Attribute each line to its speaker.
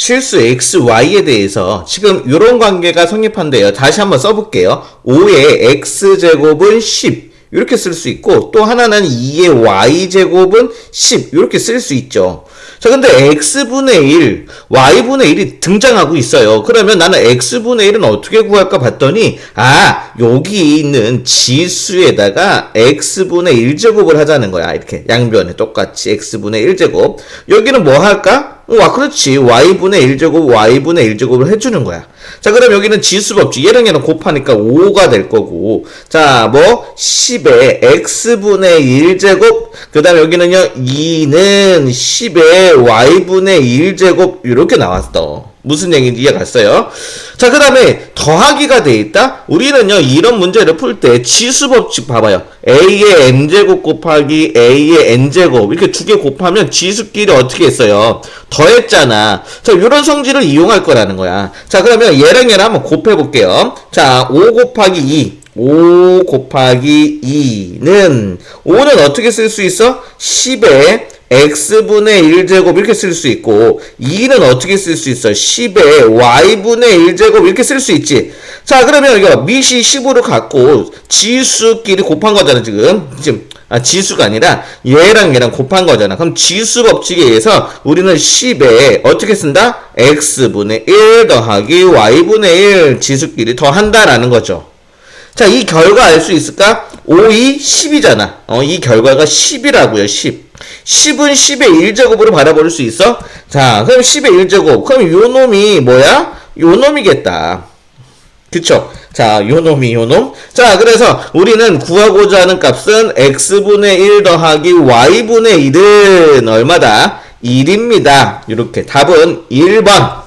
Speaker 1: 실수 x, y에 대해서 지금 이런 관계가 성립한대요. 다시 한번 써볼게요. 5의 x제곱은 10. 이렇게 쓸 수 있고 또 하나는 2의 y제곱은 10. 이렇게 쓸 수 있죠. 자, 근데 x분의 1, y분의 1이 등장하고 있어요. 그러면 나는 x분의 1은 어떻게 구할까 봤더니, 아, 여기 있는 지수에다가 x분의 1제곱을 하자는 거야. 이렇게 양변에 똑같이 x분의 1제곱. 여기는 뭐 할까? 와, 그렇지. y분의 1제곱, y분의 1제곱을 해주는 거야. 자, 그럼 여기는 지수 법칙. 얘랑 얘랑 곱하니까 5가 될 거고. 자, 뭐, 10에 x분의 1제곱. 그 다음 여기는요, 2는 10에 y분의 1제곱. 이렇게 나왔어. 무슨 얘기인지 이해 갔어요? 자, 그 다음에 더하기가 돼 있다? 우리는요, 이런 문제를 풀 때 지수 법칙 봐봐요. a의 n제곱 곱하기 a의 n제곱. 이렇게 두 개 곱하면 지수끼리 어떻게 했어요? 더했잖아. 자, 이런 성질을 이용할 거라는 거야. 자, 그러면 얘랑 얘랑 한번 곱해볼게요. 자, 5 곱하기 2. 5 곱하기 2는 5는 어떻게 쓸 수 있어? 10에 x분의 1제곱 이렇게 쓸 수 있고 2는 어떻게 쓸 수 있어? 10에 y분의 1제곱 이렇게 쓸 수 있지. 자 그러면 이거 밑이 10으로 갖고 지수끼리 곱한 거잖아 지금. 지금 아, 지수가 아니라 얘랑 얘랑 곱한 거잖아. 그럼 지수 법칙에 의해서 우리는 10에 어떻게 쓴다? x분의 1 더하기 y분의 1 지수끼리 더한다라는 거죠. 자, 이 결과 알 수 있을까? 5, 2, 10이잖아. 어, 이 결과가 10이라고요, 10. 10은 10의 1제곱으로 받아버릴 수 있어? 자, 그럼 10의 1제곱. 그럼 요 놈이 뭐야? 요 놈이겠다. 그쵸? 자, 요 놈이 요 놈. 자, 그래서 우리는 구하고자 하는 값은 x분의 1 더하기 y분의 1은 얼마다? 1입니다. 이렇게 답은 1번.